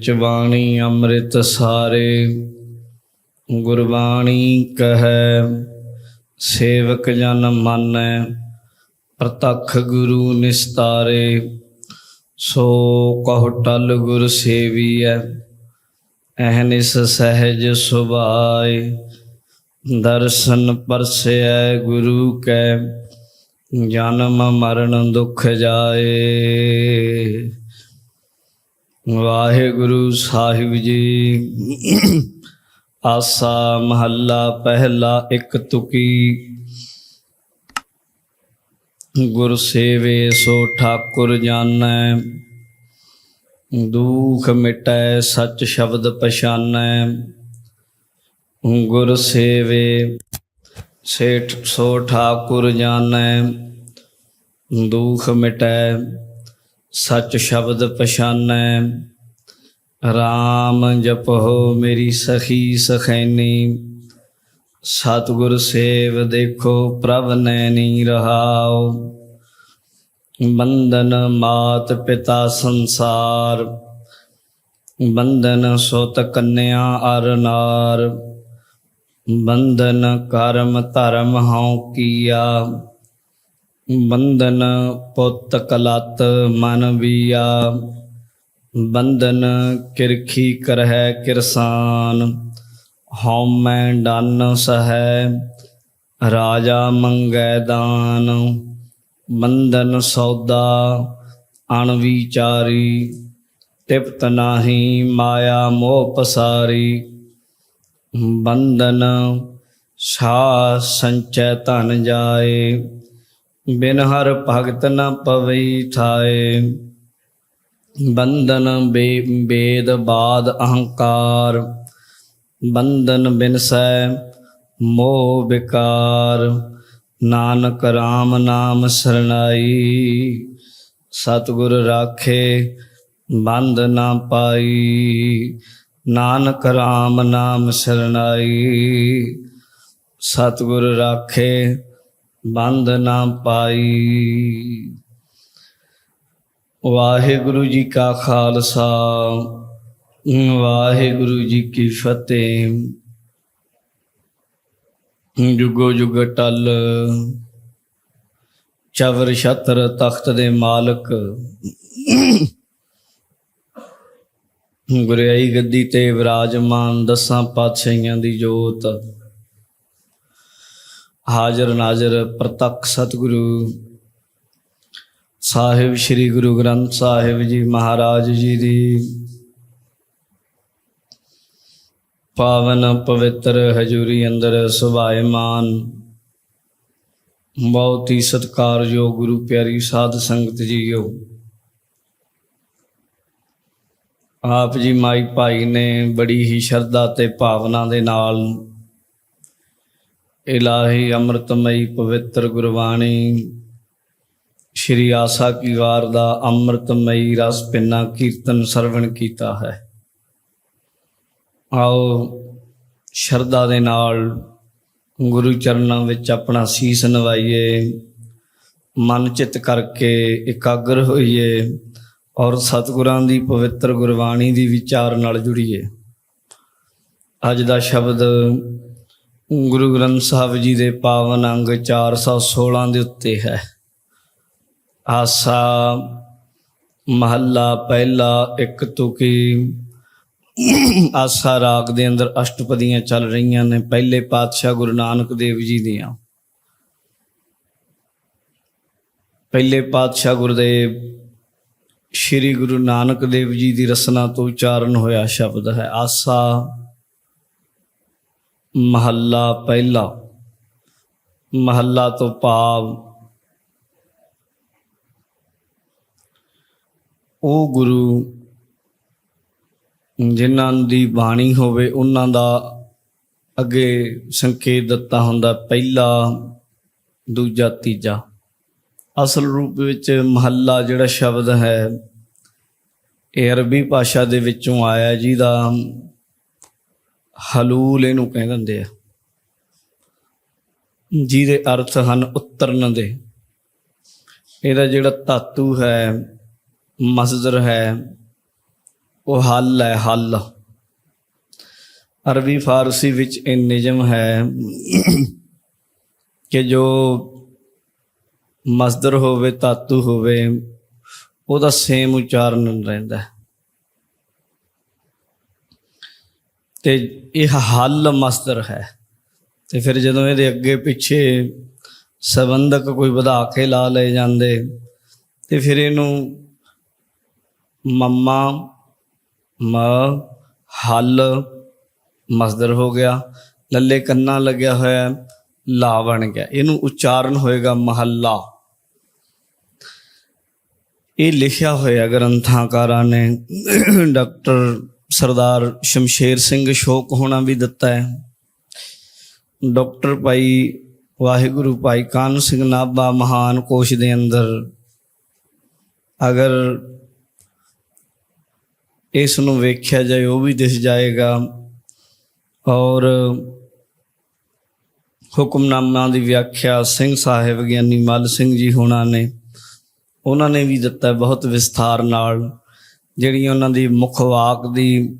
ਚਬਾਣੀ ਅੰਮ੍ਰਿਤ ਸਾਰੇ, ਗੁਰਬਾਣੀ ਕਹੈ, ਸੇਵਕ ਜਨ ਮਾਨੈ, ਪ੍ਰਤੱਖ ਗੁਰੂ ਨਿਸਤਾਰੇ, ਸੋ ਕਹੁ ਟਲ ਗੁਰ ਸੇਵੀਐ ਅਹਨਿਸ ਸਹਿਜ ਸੁਭਾਏ, ਦਰਸ਼ਨ ਪਰਸੈ ਗੁਰੂ ਕੈ, ਜਨਮ ਮਰਨ ਦੁਖ ਜਾਏ। ਵਾਹਿਗੁਰੂ ਸਾਹਿਬ ਜੀ। ਆਸਾ ਮਹੱਲਾ ਪਹਿਲਾ ਇੱਕ ਤੁਕੀ। ਗੁਰ ਸੇਵੇ ਸੋ ਠਾਕੁਰ ਜਾਣੈ। ਦੁਖ ਮਿਟੈ ਸਚ ਸ਼ਬਦ ਪਛਾਨੈ। ਗੁਰ ਸੇਵੇ ਸੇਠ ਸੋ ਠਾਕੁਰ ਜਾਣੈ। ਦੁਖ ਮਿਟੈ ਸਚ ਸ਼ਬਦ ਪਛਾਨੈ। RAM ਜਪੋ ਮੇਰੀ ਸਖੀ ਸਖੈਨੀ ਸਤਿਗੁਰ ਸੇਵ ਦੇਖੋ ਪ੍ਰਭ ਨੈਣੀ ਰਹਾਓ ਬੰਧਨ ਮਾਤ ਪਿਤਾ ਸੰਸਾਰ। ਬੰਧਨ ਸੁਤ ਕੰਨਿਆ ਅਰ ਨਾਰ। ਬੰਧਨ ਕਰਮ ਧਰਮ ਹਉ ਕੀਆ। ਬੰਧਨ ਪੁੱਤ ਕਲਤ ਮਨ ਵੀਆ। ਬੰਧਨ ਕਿਰਖੀ ਕਰਹਿ ਕਿਰਸਾਨ ਹਉਮੈ ਡਨ ਸਹੈ, ਰਾਜਾ ਮੰਗੈ ਦਾਨ। ਬੰਧਨ ਸੌਦਾ, ਅਣ ਵਿਚਾਰੀ, ਤਿਪਤ ਨਾਹੀ ਮਾਇਆ ਮੋਹ ਪਸਾਰੀ। ਬੰਧਨ ਛਾ ਸੰਚੈ ਧਨ ਜਾਏ। ਬਿਨ ਹਰ ਭਗਤ ਨ ਪਵਈ ਥਾਏ ਬੰਧਨ ਬੇ- ਬੇਦ ਬਾਦ ਅਹੰਕਾਰ। ਬੰਧਨ ਬਿਨ ਬਿਨਸੈ ਮੋਹ ਵਿਕਾਰ। ਨਾਨਕ RAM ਨਾਮ ਸਰਣਾਈ। ਸਤਿਗੁਰ ਰਾਖੇ ਬੰਦ ਨਾ ਪਾਈ। ਨਾਨਕ RAM ਨਾਮ ਸਰਣਾਈ। ਸਤਿਗੁਰ ਰਾਖੇ ਬੰਦ ਨਾ ਪਾਈ। ਵਾਹਿਗੁਰੂ ਜੀ ਕਾ ਖਾਲਸਾ, ਵਾਹਿਗੁਰੂ ਜੀ ਕੀ ਫਤਿਹ। ਜੁਗੋ ਜੁਗ ਟਲ, ਚਵਰ ਛਤਰ ਤਖਤ ਦੇ ਮਾਲਕ। ਗੁਰਿਆਈ ਗੱਦੀ ਤੇ ਵਿਰਾਜਮਾਨ ਦਸਾਂ ਪਾਤਸ਼ਾਹੀਆਂ ਦੀ ਜੋਤ। ਹਾਜ਼ਰ ਨਾਜ਼ਰ ਪ੍ਰਤੱਖ ਸਤਿਗੁਰੂ। ਸਾਹਿਬ ਸ੍ਰੀ ਗੁਰੂ ਗ੍ਰੰਥ ਸਾਹਿਬ ਜੀ ਮਹਾਰਾਜ ਜੀ ਦੀ ਪਾਵਨ ਪਵਿੱਤਰ ਹਜੂਰੀ ਅੰਦਰ ਸੁਭਾਇਮਾਨ ਬਹੁਤ ਹੀ ਸਤਿਕਾਰਯੋਗ ਗੁਰੂ ਪਿਆਰੀ ਸਾਧ ਸੰਗਤ ਜੀਓ। ਆਪ ਜੀ ਮਾਈ ਭਾਈ ਨੇ ਬੜੀ ਹੀ ਸ਼ਰਧਾ ਤੇ ਭਾਵਨਾ ਦੇ ਨਾਲ ਇਲਾਹੀ ਅੰਮ੍ਰਿਤਮਈ ਪਵਿੱਤਰ ਗੁਰਬਾਣੀ। ਸ਼੍ਰੀ ਆਸਾ ਕੀ ਵਾਰ ਦਾ ਅੰਮ੍ਰਿਤਮਈ ਰਸ ਪਿੰਨਾ ਕੀਰਤਨ ਸਰਵਣ ਕੀਤਾ ਹੈ। ਆਓ ਸ਼ਰਧਾ ਦੇ ਨਾਲ ਗੁਰੂ ਚਰਨਾਂ ਵਿੱਚ ਆਪਣਾ ਸੀਸ ਨਵਾਈਏ। ਮਨ ਚਿੱਤ ਕਰਕੇ ਇਕਾਗਰ ਹੋਈਏ ਔਰ ਸਤਿਗੁਰਾਂ ਦੀ ਪਵਿੱਤਰ ਗੁਰਬਾਣੀ ਦੀ ਵਿਚਾਰ ਨਾਲ ਜੁੜੀਏ। ਅੱਜ ਦਾ ਸ਼ਬਦ ਗੁਰੂ ਗ੍ਰੰਥ ਸਾਹਿਬ ਜੀ ਦੇ ਪਾਵਨ ਅੰਗ 416 ਦੇ ਉੱਤੇ ਹੈ। ਆਸਾ ਮਹੱਲਾ ਪਹਿਲਾ ਇੱਕ ਤੁਕੀ ਆਸਾ ਰਾਗ ਦੇ ਅੰਦਰ ਅਸ਼ਟਪਦੀਆਂ ਚੱਲ ਰਹੀਆਂ ਨੇ, ਪਹਿਲੇ ਪਾਤਸ਼ਾਹ ਗੁਰੂ ਨਾਨਕ ਦੇਵ ਜੀ ਦੀਆਂ। ਪਹਿਲੇ ਪਾਤਸ਼ਾਹ ਗੁਰਦੇਵ, ਸ੍ਰੀ ਗੁਰੂ ਨਾਨਕ ਦੇਵ ਜੀ ਦੀ ਰਸਨਾ ਤੋਂ ਉਚਾਰਨ ਹੋਇਆ ਸ਼ਬਦ ਹੈ। ਆਸਾ ਮਹੱਲਾ ਪਹਿਲਾ, ਮਹੱਲਾ ਤੋਂ ਭਾਵ। ਉਹ ਗੁਰੂ, ਜਿਨ੍ਹਾਂ ਦੀ ਬਾਣੀ ਹੋਵੇ, ਉਹਨਾਂ ਦਾ ਅੱਗੇ ਸੰਕੇਤ ਦਿੱਤਾ ਹੁੰਦਾ ਪਹਿਲਾ, ਦੂਜਾ, ਤੀਜਾ। ਅਸਲ ਰੂਪ ਵਿੱਚ ਮਹੱਲਾ ਜਿਹੜਾ ਸ਼ਬਦ ਹੈ, ਇਹ ਅਰਬੀ ਭਾਸ਼ਾ ਦੇ ਵਿੱਚੋਂ ਆਇਆ ਜਿਹਦਾ ਹਲੂਲ ਇਹਨੂੰ ਕਹਿ ਦਿੰਦੇ ਆ। ਜਿਹਦੇ ਅਰਥ ਹਨ ਉਤਰਨ ਦੇ। ਇਹਦਾ ਜਿਹੜਾ ਧਾਤੂ ਹੈ ਮਸਦਰ ਹੈ, ਉਹ ਹੱਲ ਹੈ, ਹੱਲ। ਅਰਬੀ ਫਾਰਸੀ ਵਿੱਚ ਇਹ ਨਿਯਮ ਹੈ ਕਿ ਜੋ ਮਸਦਰ ਹੋਵੇ, ਧਾਤੂ ਹੋਵੇ, ਉਹਦਾ ਸੇਮ ਉਚਾਰਨ ਰਹਿੰਦਾ ਹੈ। ਤੇ ਇਹ ਹੱਲ ਮਸਦਰ ਹੈ। ਤੇ ਫਿਰ ਜਦੋਂ ਇਹਦੇ ਅੱਗੇ ਪਿੱਛੇ ਸੰਬੰਧਕ ਕੋਈ ਵਧਾ ਕੇ ਲਾ ਲਏ ਜਾਂਦੇ, ਤੇ ਫਿਰ ਇਹਨੂੰ ਮੰਮਾ, ਮ, ਹੱਲ ਮਸਦਰ ਹੋ ਗਿਆ। ਲੱਲੇ ਕੰਨਾ ਲੱਗਿਆ ਹੋਇਆ, ਲਾ ਬਣ ਗਿਆ। ਇਹਨੂੰ ਉਚਾਰਨ ਹੋਏਗਾ ਮਹੱਲਾ। ਇਹ ਲਿਖਿਆ ਹੋਇਆ ਗ੍ਰੰਥਾਕਾਰਾਂ ਨੇ, ਡਾਕਟਰ ਸਰਦਾਰ ਸ਼ਮਸ਼ੇਰ ਸਿੰਘ ਸ਼ੋਕ ਹੋਣਾ ਵੀ ਦਿੱਤਾ ਹੈ। ਡਾਕਟਰ ਭਾਈ ਵਾਹਿਗੁਰੂ ਭਾਈ ਕਾਨ ਸਿੰਘ ਨਾਭਾ ਮਹਾਨ ਕੋਸ਼ ਦੇ ਅੰਦਰ ਅਗਰ ਇਸ ਨੂੰ ਵੇਖਿਆ ਜਾਏ, ਉਹ ਵੀ ਦਿਸ ਜਾਏਗਾ। ਔਰ ਹੁਕਮਨਾਮਾ ਦੀ ਵਿਆਖਿਆ ਸਿੰਘ ਸਾਹਿਬ ਗਿਆਨੀ ਮੱਲ ਸਿੰਘ ਜੀ ਹੋਣਾ ਨੇ, ਉਹਨਾਂ ਨੇ ਵੀ ਦਿੱਤਾ ਬਹੁਤ ਵਿਸਥਾਰ ਨਾਲ। ਜਿਹੜੀ ਉਹਨਾਂ ਦੀ ਮੁੱਖ ਵਾਕ ਦੀ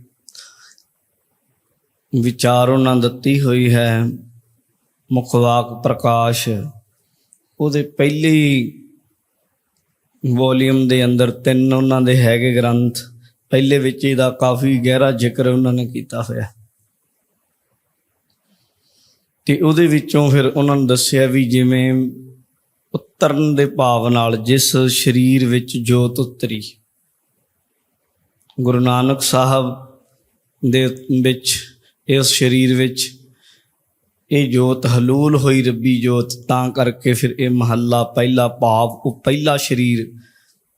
ਵਿਚਾਰ ਉਹਨਾਂ ਦਿੱਤੀ ਹੋਈ ਹੈ, ਮੁੱਖ ਵਾਕ ਪ੍ਰਕਾਸ਼, ਉਹਦੇ ਪਹਿਲੀ ਵੋਲੀਅਮ ਦੇ ਅੰਦਰ ਤਿੰਨ ਉਹਨਾਂ ਦੇ ਹੈਗੇ ਗ੍ਰੰਥ, ਪਹਿਲੇ ਵਿੱਚ ਇਹਦਾ ਕਾਫੀ ਗਹਿਰਾ ਜ਼ਿਕਰ ਉਹਨਾਂ ਨੇ ਕੀਤਾ ਹੋਇਆ। ਤੇ ਉਹਦੇ ਵਿੱਚੋਂ ਫਿਰ ਉਹਨਾਂ ਨੂੰ ਦੱਸਿਆ ਵੀ ਜਿਵੇਂ ਉਤਰਨ ਦੇ ਭਾਵ ਨਾਲ ਜਿਸ ਸਰੀਰ ਵਿੱਚ ਜੋਤ ਉਤਰੀ। ਗੁਰੂ ਨਾਨਕ ਸਾਹਿਬ ਦੇ ਵਿੱਚ, ਇਸ ਸਰੀਰ ਵਿੱਚ ਇਹ ਜੋਤ ਹਲੂਲ ਹੋਈ ਰੱਬੀ ਜੋਤ, ਤਾਂ ਕਰਕੇ ਫਿਰ ਇਹ ਮਹੱਲਾ ਪਹਿਲਾ ਭਾਵ, ਉਹ ਪਹਿਲਾ ਸਰੀਰ,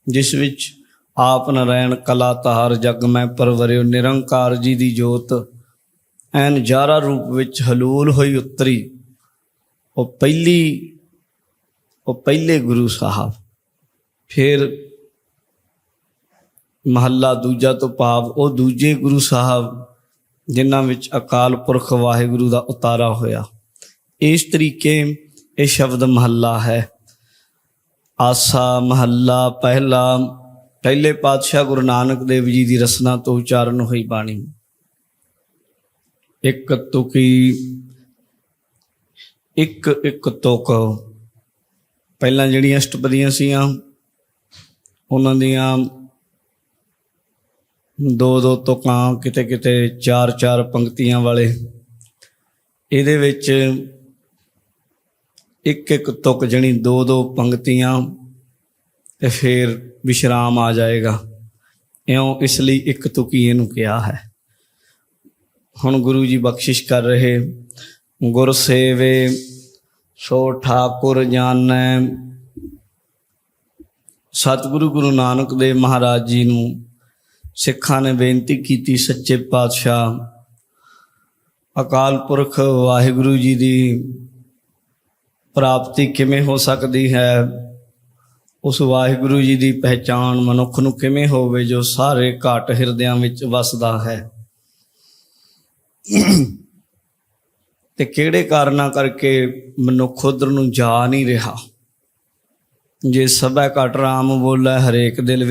ਜਿਸ ਵਿੱਚ ਆਪ ਨਰੈਣ ਕਲਾ ਤਾਰ ਜਗ ਮੈਂ ਪਰਵਰਿਓ, ਨਿਰੰਕਾਰ ਜੀ ਦੀ ਜੋਤ, ਐਨ ਜਾਰਾ ਰੂਪ ਵਿੱਚ ਹਲੂਲ ਹੋਈ ਉਤਰੀ। ਉਹ ਪਹਿਲੀ, ਉਹ ਪਹਿਲੇ ਗੁਰੂ ਸਾਹਿਬ। ਫਿਰ ਮਹੱਲਾ ਦੂਜਾ ਤੋਂ ਭਾਵ ਉਹ ਦੂਜੇ ਗੁਰੂ ਸਾਹਿਬ ਜਿਨ੍ਹਾਂ ਵਿੱਚ ਅਕਾਲ ਪੁਰਖ ਵਾਹਿਗੁਰੂ ਦਾ ਉਤਾਰਾ ਹੋਇਆ। ਇਸ ਤਰੀਕੇ ਇਹ ਸ਼ਬਦ ਮਹੱਲਾ ਹੈ। ਆਸਾ ਮਹੱਲਾ ਪਹਿਲਾ, ਪਹਿਲੇ ਪਾਤਸ਼ਾਹ ਗੁਰੂ ਨਾਨਕ ਦੇਵ ਜੀ ਦੀ ਰਸਨਾ ਤੋਂ ਉਚਾਰਨ ਹੋਈ ਬਾਣੀ। ਇੱਕ ਤੁਕੀ, ਇੱਕ ਇੱਕ ਤੁਕ। ਪਹਿਲਾਂ ਜਿਹੜੀਆਂ ਅਸ਼ਟਪਦੀਆਂ ਸੀਆਂ, ਉਹਨਾਂ ਦੀਆਂ ਦੋ ਦੋ ਤੁਕਾਂ ਕਿਤੇ ਕਿਤੇ ਚਾਰ ਚਾਰ ਪੰਕਤੀਆਂ ਵਾਲੇ। ਇਹਦੇ ਵਿੱਚ ਇੱਕ ਇੱਕ ਤੁਕ ਜਣੀ ਦੋ ਦੋ ਪੰਕਤੀਆਂ ਤੇ ਫਿਰ ਵਿਸ਼ਰਾਮ ਆ ਜਾਏਗਾ। ਇਉਂ ਇਸ ਲਈ ਇੱਕ ਤੁਕੀ ਇਹਨੂੰ ਕਿਹਾ ਹੈ। ਹੁਣ ਗੁਰੂ ਜੀ ਬਖਸ਼ਿਸ਼ ਕਰ ਰਹੇ, ਗੁਰ ਸੇਵੇ, ਸੋ ਠਾਕੁਰ ਜਾਣੈ। ਸਤਿਗੁਰੂ ਗੁਰੂ ਨਾਨਕ ਦੇਵ ਮਹਾਰਾਜ ਜੀ ਨੂੰ ਸਿੱਖਾਂ ਨੇ ਬੇਨਤੀ ਕੀਤੀ ਸੱਚੇ ਪਾਤਸ਼ਾਹ। ਅਕਾਲ ਪੁਰਖ ਵਾਹਿਗੁਰੂ ਜੀ ਦੀ ਪ੍ਰਾਪਤੀ ਕਿਵੇਂ ਹੋ ਸਕਦੀ ਹੈ? ਉਸ ਵਾਹਿਗੁਰੂ ਜੀ ਦੀ ਪਹਿਚਾਣ ਮਨੁੱਖ ਨੂੰ ਕਿਵੇਂ ਹੋਵੇ ਜੋ ਸਾਰੇ ਘਾਟ ਹਿਰਦਿਆਂ ਵਿੱਚ ਵਸਦਾ ਹੈ? ਤੇ ਕਿਹੜੇ ਕਾਰਨਾਂ ਕਰਕੇ ਮਨੁੱਖ ਉਧਰ ਨੂੰ ਜਾ ਨਹੀਂ ਰਿਹਾ? ਜੇ ਸਭੈ ਘਟ ਰਾਮ ਬੋਲੇ ਹਰੇਕ ਦਿਲ